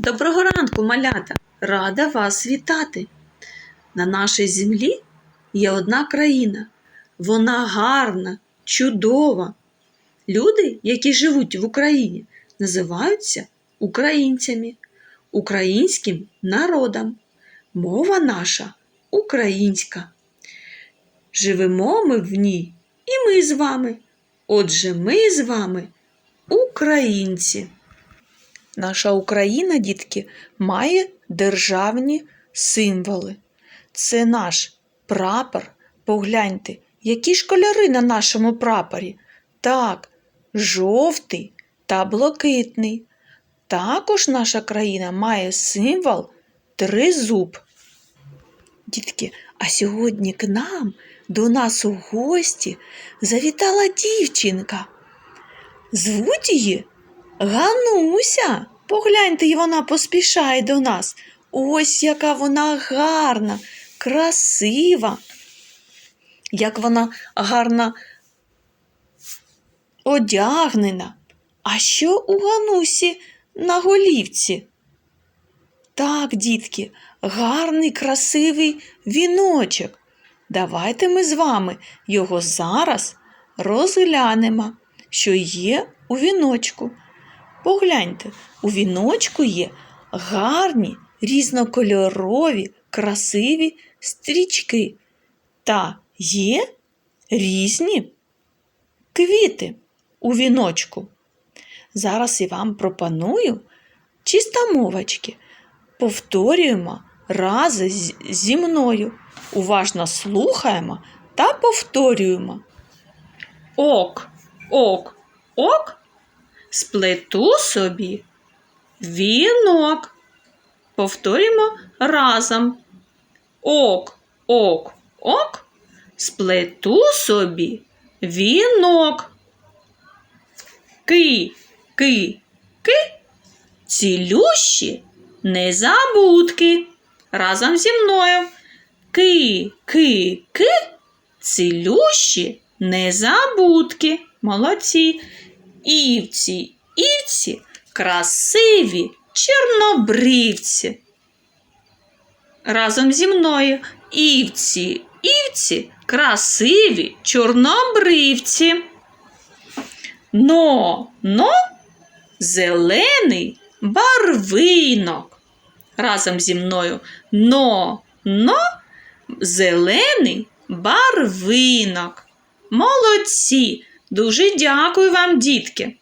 Доброго ранку, малята! Рада вас вітати! На нашій землі є одна країна. Вона гарна, чудова. Люди, які живуть в Україні, називаються українцями, українським народом. Мова наша українська. Живемо ми в ній і ми з вами. Отже, ми з вами українці. Наша Україна, дітки, має державні символи. Це наш прапор. Погляньте, які ж кольори на нашому прапорі. Так, жовтий та блакитний. Також наша країна має символ тризуб. Дітки, а сьогодні к нам до нас у гості завітала дівчинка. Звуть її Гануся. Погляньте, і вона поспішає до нас. Ось яка вона гарна, красива. Як вона гарно одягнена. А що у Ганусі на голівці? Так, дітки, гарний, красивий віночок. Давайте ми з вами його зараз розглянемо, що є у віночку. Погляньте, у віночку є гарні, різнокольорові, красиві стрічки та є різні квіти у віночку. Зараз я вам пропоную чистомовочки. Повторюємо рази зі мною. Уважно слухаємо та повторюємо. Ок, ок, ок, сплету собі вінок. Повторюємо разом. Ок, ок, ок, сплету собі вінок. Ки, ки, ки, цілющі незабудки. Разом зі мною. Ки, ки, ки, цілющі незабудки. Молодці. Івці, івці, красиві чорнобривці. Разом зі мною. Івці, івці, красиві чорнобривці. Но, но, зелений барвинок. Разом зі мною. Но, но, зелений барвинок. Молодці! Дуже дякую вам, дітки!